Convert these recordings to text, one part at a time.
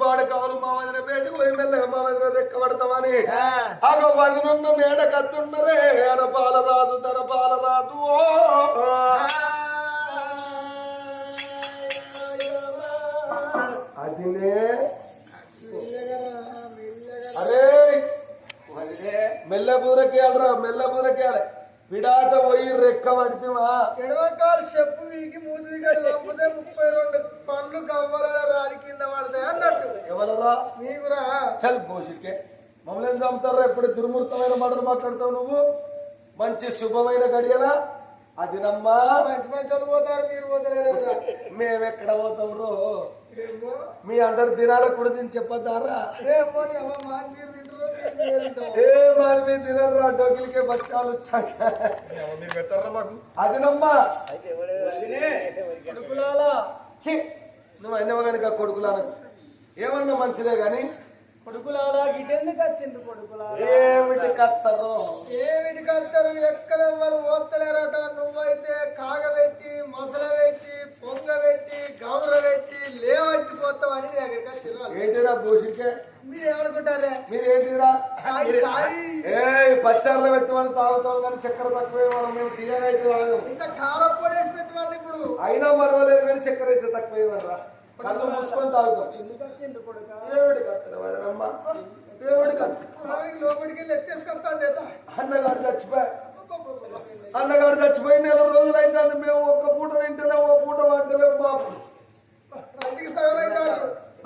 పాడు కావాలి మా వదిన బయటకు పోయి మెల్లగా మా వదిన రెక్క పడతామని అగో వదినున్న మేడ కత్తున్నరే అన పాలరాజు తన పాలరాజు. ఓ. అదినే. అరే మెల్ల బూరకేయాలరా మెల్ల కేయాలి విడాత పోయి రెక్క పడితేమా? ఎడవకాలు చెప్పు వీకి మూతి లేకపోతే ముప్పై రెండు పండ్లు కవ్వల రాలి కింద పడతాయి అన్నట్టు. ఎవరరా నీకురా చల్ భోషికే మమ్మల్ని ఏం చంపుతారా? ఎప్పుడు దుర్మూర్తమైన మాటలు మాట్లాడతావు నువ్వు? మంచి శుభమైన గడియలా. అది నమ్మా. మంచి మంచి పోతారు మీరు పోతలేరు మేమెక్కడ పోతాం రో? మీ అందరి దినాల కూడా నేను చెప్పద్దారా ఏ మరి మీ దినరా డోకిలికే బచ్చాలు వచ్చాక. మీరు పెట్టారా మాకు? అది నమ్మా. నువ్వు అయినవ కనుక కొడుకులాన ఏమన్నా మంచిదే గాని? కొడుకులాలా గిటెందుకు వచ్చింది కొడుకులాలా ఏమిటి కత్తరు? ఏమిటి కట్టారు ఎక్కడ వాళ్ళు పోతలేరట నువ్వైతే కాగబెట్టి మొసల పెట్టి పొంగ పెట్టి గౌర పెట్టి లేవట్టి పోతావని నీ దగ్గరికి వచ్చిర్రు ఏంటిరా భూషికే మీరు ఏమనుకుంటారే చాయ్ చాయ్. ఏ పచ్చార్ల పెట్టుమని తాగుతాం కానీ చక్కెర తక్కువే మనం మేము తీయగా అయితే తాగం ఇంత కారప్పొడి వేసి పెట్టమని ఇప్పుడు. అయినా మరవలేదు కానీ చక్కెర అయితే తక్కువే రా కళ్ళు మూసుకొని తాగుతాం. ఎందుకు దేవుడి లోపలికి వెళ్ళి ఎత్తేసుకొస్తాను చేత చచ్చిపోయా. అన్నగారు చచ్చిపోయి నెల రోజులు అయితే మేము ఒక్క పూట తింటేనే ఓ పూట వంటలేము పాపం సగం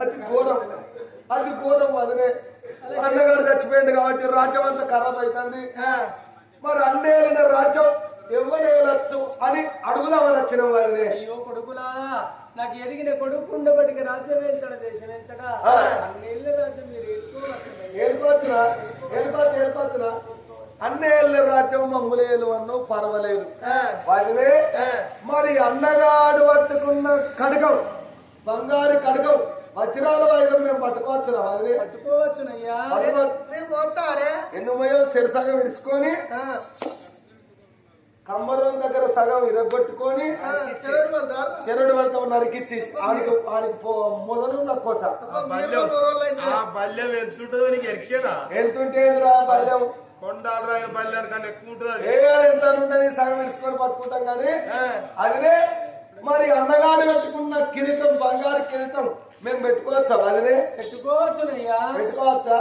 అది ఘోరం అది ఘోరం వదిలే. అన్నగారు చచ్చిపోయింది కాబట్టి రాజ్యం అంతా ఖరాబ్ అవుతుంది మరి అన్నేళ్ళ రాజ్యం ఎవ్వరేయలచ్చు అని అడుగుదామని వచ్చిన వారిని అయ్యో కొడుకులా. నాకు ఎదిగిన కొడుకు ఉండబడికి రాజ్యం వెళ్తాడు దేశం ఆ. అన్నేళ్ళ రాజ్యం మీరు ఏలుకోవచ్చునా ఏలుకోవచ్చు ఏలుకోవచ్చునా అన్నేళ్ళ రాజ్యం మమ్ములేలు అన్ను పర్వాలేదు. వదిలే మరి అన్నగాడు పట్టుకున్న కడగం బంగారు కడగం వజ్రాల వైరం మేము పట్టుకోవచ్చునా వదిలే పట్టుకోవచ్చునయ్యా. పట్టుకో. మీరు పోతారే? ఎందుకు సిరసగం విడుచుకొని కంబరం దగ్గర సగం ఇరగొట్టుకొని చెరుడు పడతాం నరికిచ్చి ఆడికి ఆడికి పో మొదలు నా కోస. ఆ బల్యం ఎంత ఉంటుందో నీకు ఎరికేనా? బల్యం కొండాలు రాయిన బల్యాన్ని కన్నా ఎక్కువ ఉంటుంది అది. ఏ గారు ఎంత ఉండని సగం విడుచుకొని బతుకుంటాం కానీ అదినే మరి అన్నగాడు పెట్టుకున్న కిరీటం బంగారు కిరీటం మేము పెట్టుకోవచ్చా? అదినే? పెట్టుకోవచ్చునయ్యా. పెట్టుకోవచ్చా?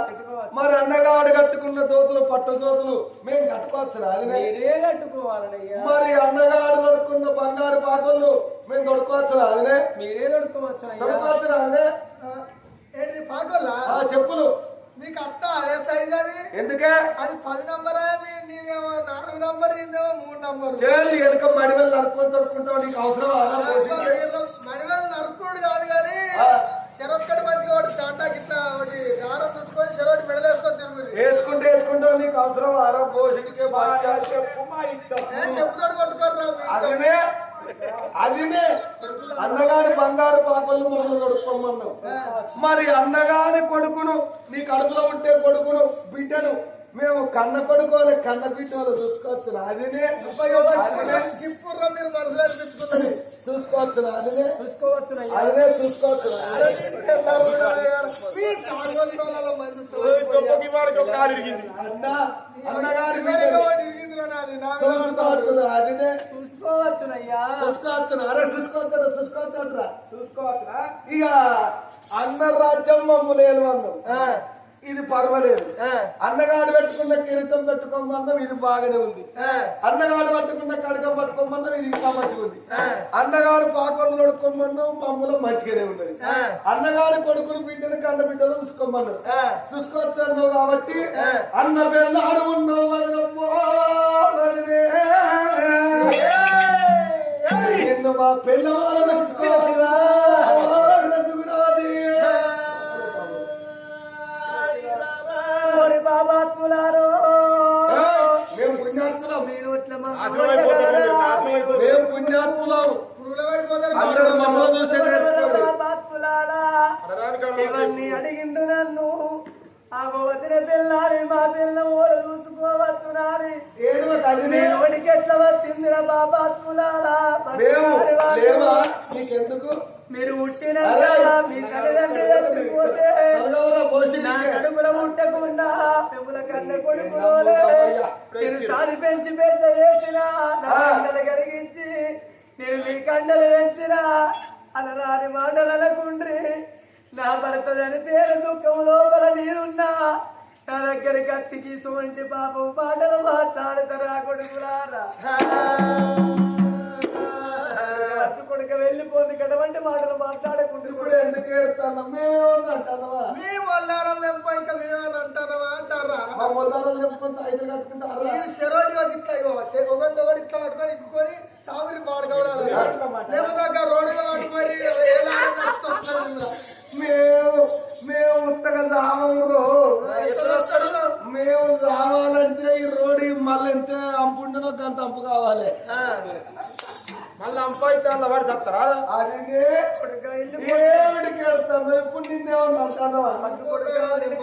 మరి అన్నగాడు కట్టుకున్న దోతులు పట్టు దోతులు మేము కట్టుకోవచ్చా అదినే మీరే అన్నగాడు దొడుకున్న బంగారు పాకలు మేము దొడుకోవచ్చా అదినే మీరే అదినే ఏంటి పాకోలా ఆ చెప్పులు. మీకు అట్ట అదే సైజ్ అది? ఎందుకే? అది పది నంబర్ నీదేమో నాలుగు నంబర్ ఇందేమో మూడు నంబర్. చేయాలి వెనక మడివెళ్ళి నడుపుకొని తొడుకుంటావు నీకు అవసరం మడివెల్ నరుకుడు కాదు కానీ ఆ. చెరొక్కటి మంచిగా ఒకటి దండాకి ఇట్లా ఒకటి దారం చుట్టుకొని చెరొకటి మెడలేసుకొని తిరుగురు వేసుకుంటే వేసుకుంటావు నీకు అవసరం ఆరా పోషికే బాగా చెప్పు మా ఇష్టం చెప్పుతోడు కొట్టుకోరు అదినే అదినే. అన్నగారి బంగారు పాపలు మనం నడుపుకోమన్నాం మరి అన్నగారి కొడుకును నీ కడుపులో ఉంటే కొడుకును బిడ్డను మేము కన్న కొడుకోలే కన్న బిడ్డలు చూసుకోవచ్చు. అదినే. చిప్పుర్రా మీరు మనసులో చూసుకోవచ్చు అదినే చూసుకోవచ్చు నాది. నా చూసుకోవచ్చు అదినే? చూసుకోవచ్చునయ్యా. చూసుకోవచ్చు అరే చూసుకోవచ్చు చూసుకోవచ్చు చూసుకోవచ్చునా? ఇక అన్న రాజ్యం మమ్ములేలు అన్నాం ఆ, ఇది పర్వాలేదు. అన్నగాడు పెట్టుకున్న కిరీటం పెట్టుకోమన్నాం ఇది బాగానే ఉంది. అన్నగాడు పట్టుకున్న కడకం పట్టుకోమన్నాం ఇది ఇంకా మంచిగా ఉంది. ఆ. అన్నగాడు పాకలు తొడుక్కోమన్నాం మమ్మల్ని మంచిగానే ఉన్నది ఆ. అన్నగాడు కొడుకులు బిడ్డను కన్న బిడ్డలు. చూసుకోవచ్చు అన్నావు కాబట్టి. అన్న పిల్లలు ఉన్నావు వదలమ్మో మా పిల్లవాళ్ళను అనరాని మాటలు నా భర్తదని పేరు దుఃఖం లోపల నేనున్నా నా దగ్గరికి వచ్చి గీసువంటి పాపం మాటలు మాట్లాడతారా కొడుకులారా? అత్త కొడుక వెళ్ళిపోంది కడవంటి మాటలు మాట్లాడకుండా ఇప్పుడు ఎందుకు ఏడుతాను మేము అంటానవా? మీ వల్లారం లెంప ఇంకా మేమని అంటానవా? అంటారా? మొదలు చెప్పుకుంటే ఐదు కట్టుకుంటారా? మీరు శరోడి ఒక ఇట్లా ఇగో ఒకరితో ఒకటి ఇట్లా పట్టుకొని ఇక్కుకొని సాగురి పాడుకోవడాలి లేకపోతే అక్కడ రోడ్డులో పట్టుకొని ఎలా మేము మేము ఉత్తగా సామంలో మేము రావాలంటే ఈ రోడ్డు మళ్ళీ ఎంత అంపుండనో అంత అంపు కావాలి. మళ్ళీ అంపాయితే అలా వాడు చస్తారా? అది ఏమిడికి వెళ్తాను. ఇప్పుడు నిన్నేమన్నా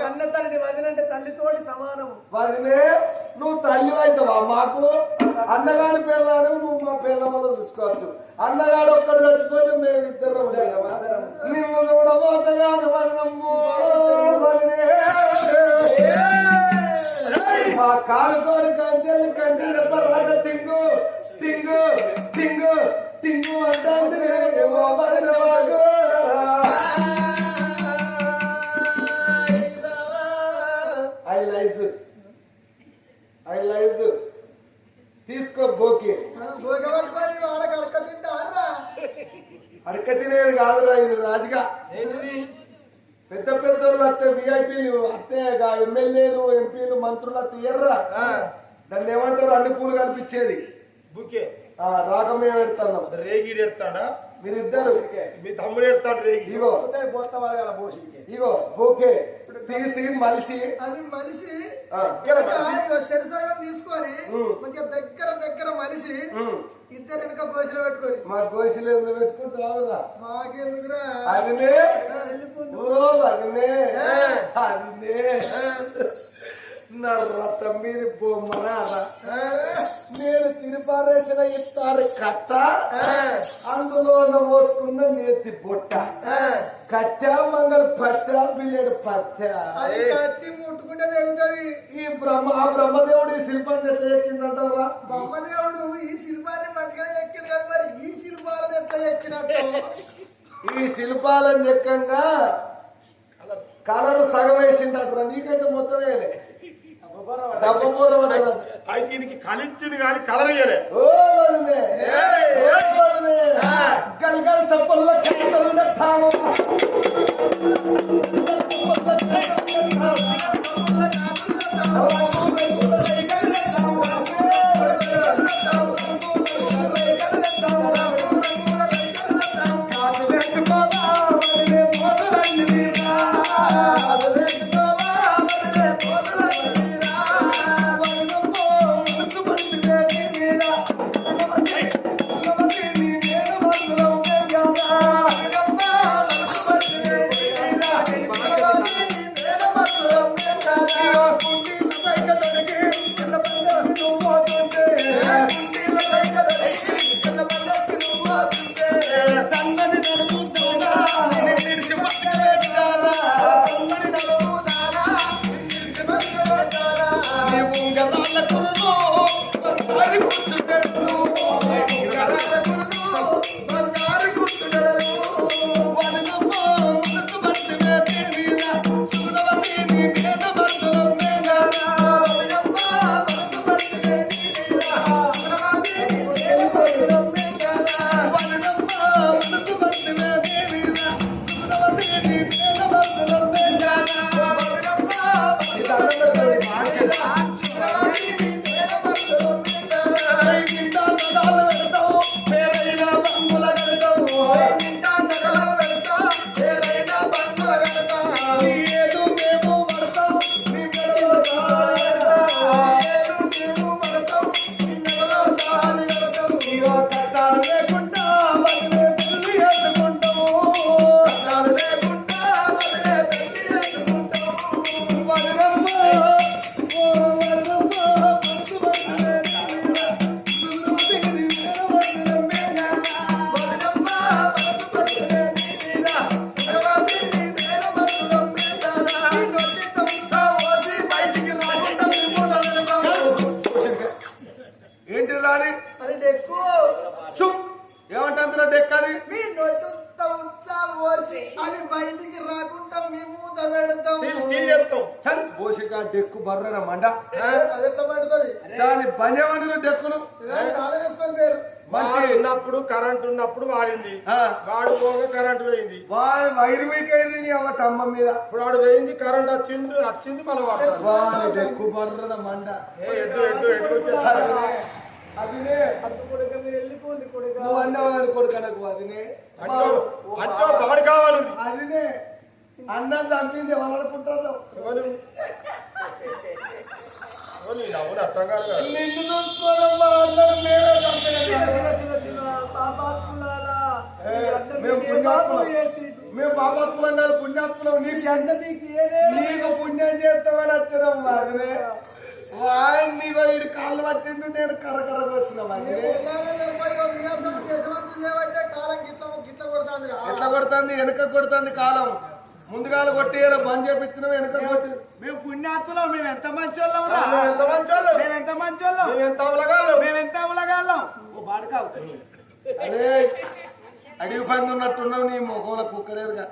కన్న తల్లిని వదినంటే తల్లితోటి సమానం వదినే నువ్వు తల్లి అవుతావా? మాకు అన్నగాడి పిల్లను నువ్వు మా పిల్ల వల్ల చూసుకోవచ్చు. అన్నగాడు ఒక్కడు చచ్చిపోతే మేము ఇద్దరం నువ్వు చూడబోతే కాదు వదనమ్ము. వదినే. మా కాలుకోడి కంచెలు కంటి చెప్పరాక తింగు తింగు తింగు తింగు అంటే ఐ లైజ్ ఐ లైజ్ తీసుకో బోకి అడక తినేది కాదురా ఇది రాజుగా పెద్ద పెద్ద వాళ్ళు అత్తే విఐపీలు అత్తే ఎమ్మెల్యేలు ఎంపీలు మంత్రులు అత్తే ఎర్రా. దాన్ని ఏమంటారు? అన్ని పూలు కల్పించేది. బుకే ఆ రాగం మేము పెడతాం రేగిడి ఎడతాడా? మీరిద్దరు. మీ తమ్ముడు ఎడతాడు రేగి. ఇగో. ఇగో బోకే తీసి మలిసి. అది ఆ, శరిసగం తీసుకొని. మంచిగా దగ్గర దగ్గర ఉమ్, ఇద్దరు వెనక గోసలు పెట్టుకొని. మా గోసిలు ఎందుకు పెట్టుకుంటావుగా మాకెందుకురా? అదినే. ఓ అదినే. అదినే. నా రథం మీద బొమ్మనారా నేను తిరుపారేసిన ఇస్తారు కట్ట అందులో పోసుకున్న నేతి బొట్ట కట్ట మంగళ పచ్చ బిల్లెడు పచ్చ కత్తి ముట్టుకుంటే తెగుతుంది ఈ బ్రహ్మ ఆ బ్రహ్మదేవుడు ఈ శిల్పాన్ని ఎట్లా ఎక్కిందంటారా బ్రహ్మదేవుడు ఈ శిల్పాన్ని మంచిగానే ఎక్కిడు కానీ మరి ఈ శిల్పాలను ఎట్లా ఎక్కినట్టు? ఈ శిల్పాలను చెక్కంగా కలరు సగం వేసిందట్రా? నీకైతే మొత్తం వేయలే. అయితే దీనికి కలిచ్చుడు కానీ కలర్ ఇయ్యలే ఓ వదినే. ఓ వదినే. గల్గల్ చప్పల్ల కట్టలుండ కరెంట్ పోయింది. వారి వైరు వీకైంది నీ అవ్వ తమ్మ మీద. ఇప్పుడు వాడు పోయింది కరెంట్ వచ్చింది వచ్చింది మళ్ళీ బర్రెన మండ. ఎడ్డు ఎడ్డు ఎడ్డు అదినే కొడుక మీరు వెళ్ళిపోండి కొడుక నువ్వు అన్నవాడు కొడుకనకు అదినే. అంటో అంటో వాడు కావాలి. అదినే. అన్నం చంపింది అర్థం కదా. నిన్ను చూసుకోవడం మా అందరం మేమే చంపినాం. మేము పుణ్యాత్ములం. మేము బాబాత్మలం కాదు పుణ్యాత్మలం. నీకు ఏదే నీకు పుణ్యం చేస్తామని వచ్చినాం వాదినే వాడిని వీడి కాళ్ళు పట్టింది నేను కర్ర కర్ర కాలం కొడుతుంది ఎట్లా కొడుతుంది? వెనక కొడుతుంది కాలం. ముందుగాల కొట్టి బంద్ చేపించిన వెనక కొట్టి. మేము పుణ్యాత్తులం మేము ఎంత ఆ, మేము ఎంత మంచోళ్ళు? మేము ఎంత మంచోళ్ళం? మేము ఎంత అవలగాళ్ళు? మేము ఎంత ఉలగాళ్ళం ఓ బాడకావు అరే అడిగి పంది ఉన్నట్టున్నావు నీ ముఖంలో కుక్కరేరుగా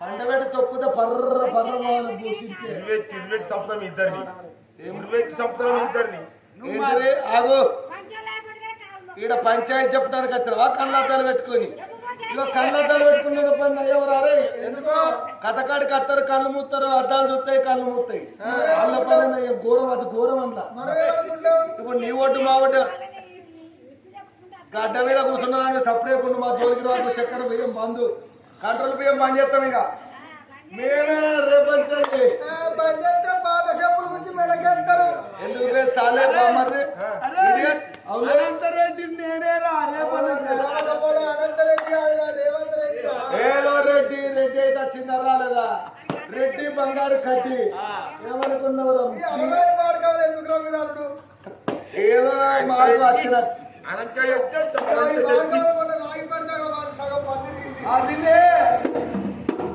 పండబెట్టి తొక్కితే పర్ర పర్ర వాళ్ళు పూసిస్తే ఇరువెట్టి ఇరువెట్టి సంపుతాం ఇద్దరిని. ఇరువెట్టి సంపుతాం ఇద్దరిని. ఏంటది ఆగు. ఈడ పంచాయతీ చెప్పడానికి వచ్చినవా? కళ్ళద్దాలు పెట్టుకొని. ఇగో కళ్ళద్దాలు పెట్టుకున్న పని ఎవరారే ఎందుకో? కథకాడికి అత్తరు కళ్ళు మూస్తారు అద్దాలు చూస్తాయి కళ్ళు మూస్తాయి. వాళ్ళ పని ఘోరం అది ఘోరం ఏమనుకుంటాం ఇప్పుడు నీ ఒడ్డు మా ఒడ్డు. గడ్డ మీద కూర్చున్న దాన్ని సపరేట్ మా జోలికి రాదు చక్కెర బియ్యం బంధు కంట్రోల్ బియ్యం బంద్ చేస్తాం ఇక. మేమే రేపంచండి. పంచాయతీ పాత చెప్పుల గురించి మెడకెళ్తారు ఎందుకు సాలే అనంతరెడ్డి. అనంతరెడ్డి రేవంత్ రెడ్డి. ఏలో రెడ్డి రెడ్డి అయితే వచ్చిందా రాలేదా? రెడ్డి బంగారు కడ్డి. ఏమనుకున్నావు? ఈ అలవాటు వాడుకోవాలి ఎందుకు? ఏదో మాకు వచ్చిన అనంత చెప్తే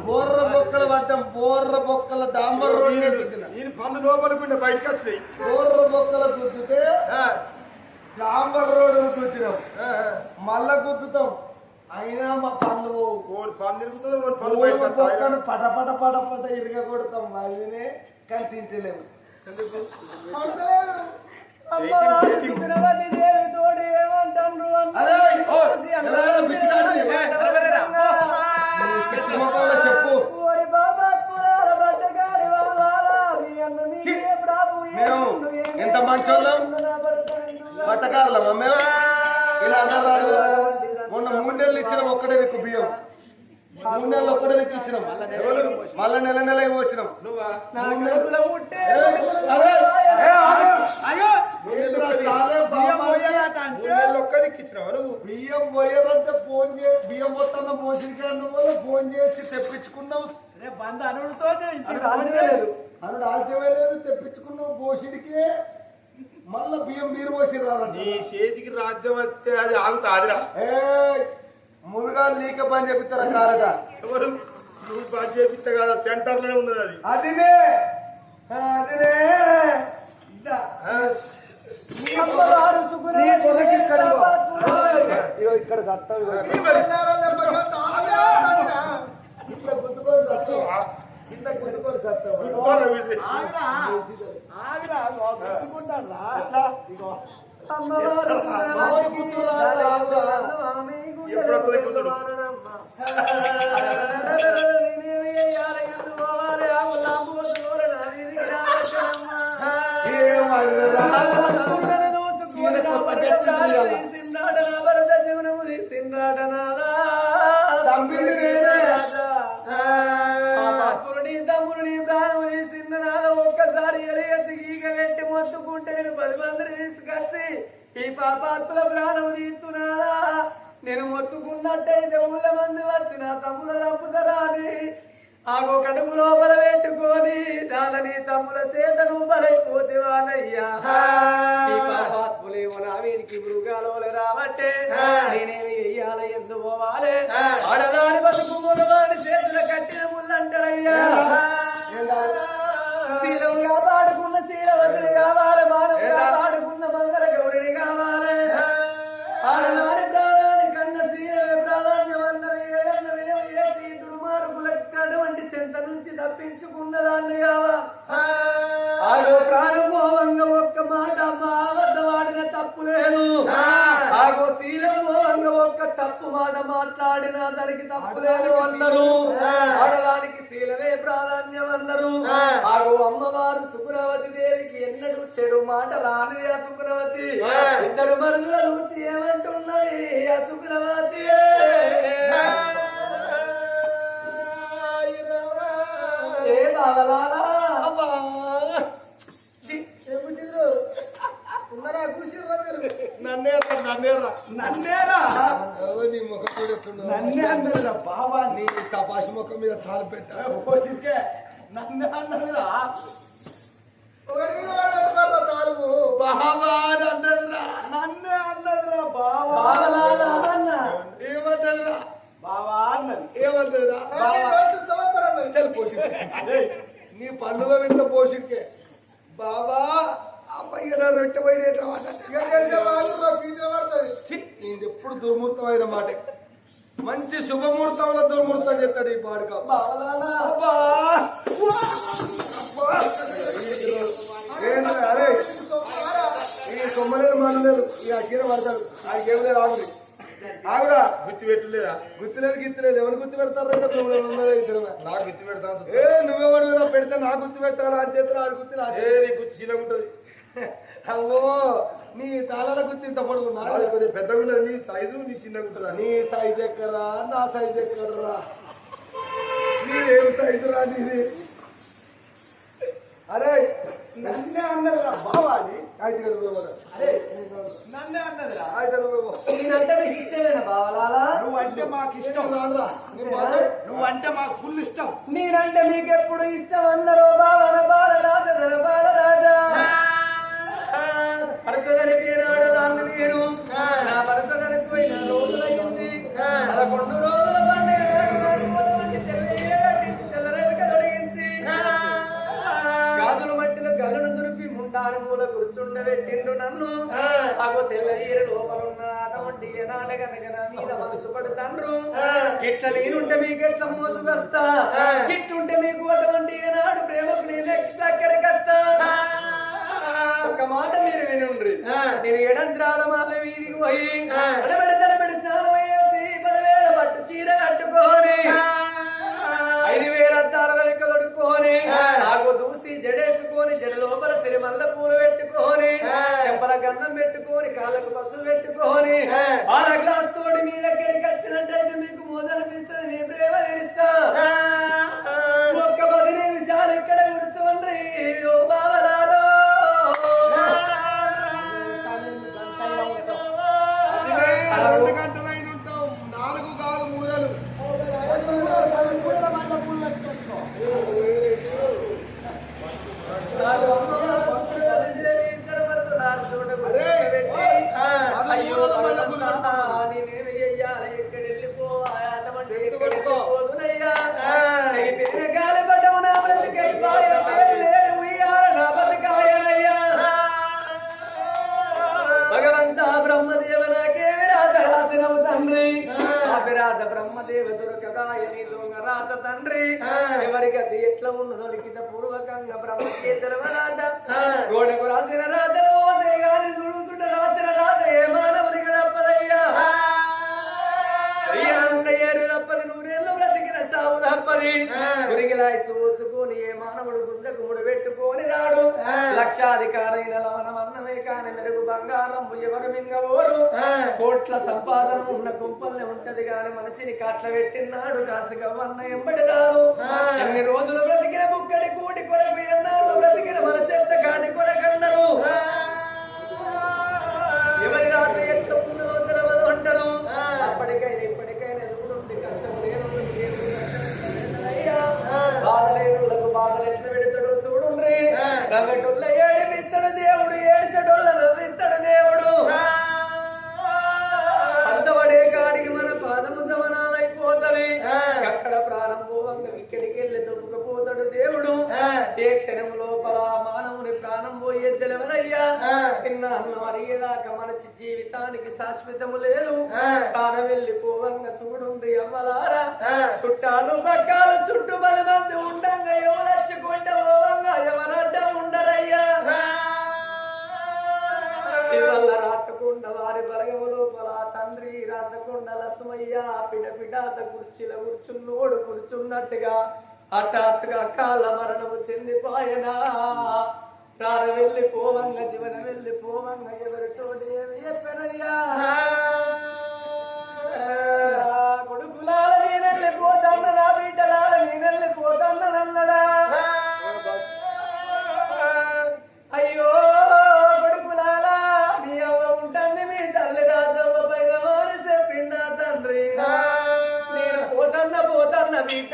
బోర్ర బొక్కల పడ్డం బోర్ర బొక్కల తిరిగిన. ఈయన పన్ను లోపలికి ఉండే బయటకు వచ్చినాయి. బోర్ర బొక్కల గుద్దితే ఆ, డాంబర్ రోడ్ గుద్దినాం. మళ్ళా గుద్దుతాం. అయినా మా వస్తాయి. బొక్కను పట పట పట పట ఇరగ కొడతాం అదినే కనిపించలేము మేము ఎంత మంచోళ్ళం? బట్టకారులమా మేము? ఇలా అన్నారు మొన్న మూడు నెలలు ఇచ్చిన ఒక్కడే దిక్కు బియ్యం. మూడు నెలలు ఒక్కడే దిక్కు ఇచ్చినాం. మళ్ళా నెల నెల పోసినాం. బియ్యం పోయారంటే ఫోన్ చే బియ్యం పోతున్న మోసిరికాండ వల్ల ఫోన్ చేసి తెప్పించుకున్నావు. అనుడితో అనుడు ఆల్చలేదు తెప్పించుకున్నావు పోసిడికే మళ్ళా బియ్యం మీరు పోసిరారంట నీ చేతికి రాజ్యం వస్తే అది ఆగుతాదిరా. ఏ ముందుగా నీక పని చెప్తారా కారట ఎవరు? నువ్వు పని చేపిస్తే కదా? సెంటర్లోనే ఉన్నది అది. అదినే అదినే. ఇక్కడ ఇక్కడ నేను మొత్తుకున్నట్టయితే ఊళ్ళ మంది వచ్చి నా తమ్ముల తప్పుతారా అని ఆగో కడుపు లోపల పెట్టుకొని దాని తమ్ముల చేతను బలైపోతే పాపాత్ములేమో నా వీరికి మృగాలో రావట్టే. నేనేమి వెయ్యాలి ఎందు పోవాలి మాట రాని ఆ సుకురవతి ఇద్దరు మనుషుల చూసి ఏమంటున్నది ఆ సుకురవతి ఏ. బావలాలా ఉన్నారా? కూర్చుర్రా మీరు? నన్నే రా, నన్నే రా. నన్నేరా ఓ, నీ ముఖం. నన్నే అన్నదిరా బావా నీ తపాసి ముఖం మీద తాలు పెట్టా నన్నే ఒకరి మీద అని అన్నదిరా నన్నే అన్నదిరా బావా ఏమన్నదిరా బావా అన్నది చల్ పోషికే నీ పండుగ వింత పోషికే బాబా అమ్మాయి రొట్టె పోయిన ఇది ఎప్పుడు దుర్ముహూర్తమైన మాట మంచి శుభముహూర్తంలో దుర్ముహూర్తం చేస్తాడు ఈ పాడుక అరే ఈ సొమ్మలేదు మనలేదు ఈ అగ్గిన పడతాడు ఆ ఏం లేదు ఆగురి. ఆగురా గుర్తు పెట్టలేదా గుర్తులేదు గిత్తులేదు ఎవరు గుర్తు పెడతారు నాకు గుర్తు పెడతాను ఏ నువ్వెవడు పెడితే నా గుర్తు పెట్టాలా ఆ చేతులు ఆడి గుర్తు నా గుర్తు చిన్నగా ఉంటది అమ్మో నీ తాళాల గుర్తు ఇంత పొడుగున్నా నాది కొద్దిగా పెద్దగా ఉన్నది నీ సైజు నీ చిన్నగా ఉంటుందా నీ సైజ్ ఎక్కరా నా సైజ్ ఎక్కడరా? నీ ఏం సైజు రా నీది? అరే నన్నే అన్నదిరా బావా అని పోయి అరే నన్నే అన్నదిరా. నువ్వు. నేనంటే మీకు ఇష్టమేనా బావలాలా? నువ్వంటే మాకు ఇష్టం. రానురా. నీ మాట- నువ్వంటే మాకు ఫుల్ ఇష్టం. నేనంటే మీకెప్పుడు ఇష్టం? అందరూ బావన బాలరాజ ధర బాలరాజా. భర్త చనిపోయినాడు దాన్ని నేను. నా భర్త చనిపోయిన రోజులైంది పదకొండు రోజుల నన్ను అటువంటి గనక నా మీద మనసు పడుతండ్రు. ఇట్లా నేనుంటే మీకు ఎట్లా మోసుకొస్తా. ఇట్లుంటే మీకు అటువంటి ఏనాడు ప్రేమకు నేను దగ్గరికి వస్తా ఒక మాట మీరు వినుండ్రి. నేను ఎడంత్రాల మాల వీధికి పోయి అడబడి తడబడి స్నానం అయ్యేసి పదివేల పట్టు చీర కట్టుకొని ఐదు వేల అద్దాల వెనక తొడుక్కొని జడేసుకొని జడ లోపల సిరిమల్ల పూలు పెట్టుకొని చెంపల గంధం పెట్టుకొని కాళ్ళకు పసులు పెట్టుకొని ఆర గ్లాస్ తోటి మీ దగ్గరికి వచ్చినట్టయితే మీకు మొదలనిపిస్తుంది మీ ప్రేమ తీరుస్తా ఒక్క పది నిమిషాలు ఇక్కడ కూర్చోండి గురిగిలాయి ఏ మానవుడు గుండెకు ముడి పెట్టుకొని రాడు లక్షాధికారైన కాని మెరుగు బంగారం ఎవరు మింగవోరు కోట్ల సంపాదన ఉన్న గుంపల్నే ఉంటది గాని మనిషిని కాట్ల పెట్టినాడు కాసుగా వన్న ఎంబడి రాదు. ఎన్ని రోజులు బ్రతికిన బుక్కడి కూటి కొరకు ఎన్నాళ్ళు బ్రతికిన మన చెత్త కాటి కొరకన్నారు. ఎవరి రాత ఎట్లా ఉన్నదో తెలవదు అంటారు అప్పటికైనా బాధలేనులకు బాధలు ఎట్లా పెడతాడు చూడుండ్రి. నవ్వెటోళ్ళ ఏడిపిస్తాడు దేవుడు నవ్విస్తాడు దేవుడు. అంతవడే కాడికి మన పాదము జవనాలైపోతవి అక్కడ ప్రారంభంగా ఇక్కడికి వెళ్ళి దొరుకుపోతాడు దేవుడు. ఏ క్షణం లోపల మానవుని ప్రాణం పోయే తెలవనయ్యా చిన్న అన్నం అడిగేదాకా మనిషి జీవితానికి శాశ్వతము లేదు. తాను వెళ్ళిపోవంగ చూడుండ్రి అమ్మలారా. చుట్టాలు పక్కాలు చుట్టుపది మంది ఉండంగా ఎవరొచ్చి కొండ పోవంగా ఎవరడ్డ ఉండరయ్యా. ఇవల్ల రాసకొండ వారి బలగము లోపల తండ్రి రాసకొండ లక్ష్మయ్య పిడ పిడాత కుర్చీల కూర్చున్నోడు కూర్చున్నట్టుగా హఠాత్తుగా కాల మరణము చెందిపాయనా. రార వెళ్ళి పోవంగ జీవన వెళ్ళి పోవంగ ఎవరితో ఏమి చెప్పనయ్యా నా కొడుకులాల నేనెళ్ళి పోతన్న నా బిడ్డలాల నేనెళ్ళి పోతన్ననన్నడా అయ్యో కొడుకులాలా మీ అవ్వ ఉంటుంది మీ తల్లి రాజవ్వ పైన వారి చెప్పిండా తండ్రి. నేను పోతన్న పోతన్న బిడ్డ.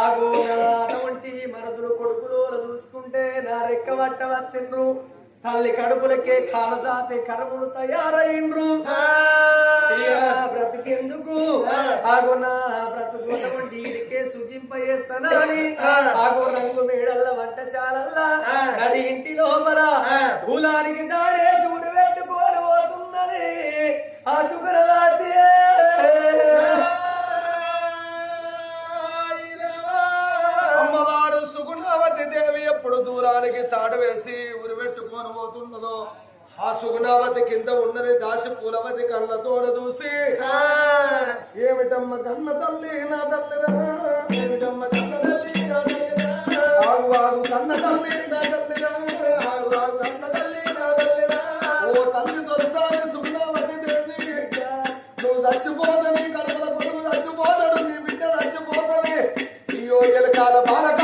ఆగో అటువంటి మరదులు కొడుకులు చూసుకుంటే నా రెక్క పట్ట వచ్చిండ్రు. తల్లి కడుపులకే కాలజాపే కరములు తయారైండ్రు. బ్రతికెందుకు? ఆగో నా బ్రతుకు అటువంటి ఈడికే సుజింపయేస్తానని ఆగో రంగు మేడల్ల వంటశాలల్లా నడి ఇంటి లోపల దూలానికి దాడేసి ఉరి పెట్టుకొని పోతున్నది ఆ శుక్రవార్తి ఎప్పుడు దూరానికి తాడు వేసి ఉరిపెట్టుకొని పోతున్నదో ఆ సుగుణావతి కింద ఉన్నది దాసి పూలవతి కళ్ళతోడ చూసి ఏమిటమ్మ కన్న తల్లి నా తల్లిరా? ఆగు ఆగు కన్న తల్లి నా తల్లిరా? ఓ తల్లి దొరసాని సుగుణావతి దేవి నువ్వు చచ్చిపోతని కడుపుల కొడుకు చచ్చిపోతాడు నీ బిడ్డ చచ్చిపోతని అయ్యో ఎలకాల బాలకమ్మ నా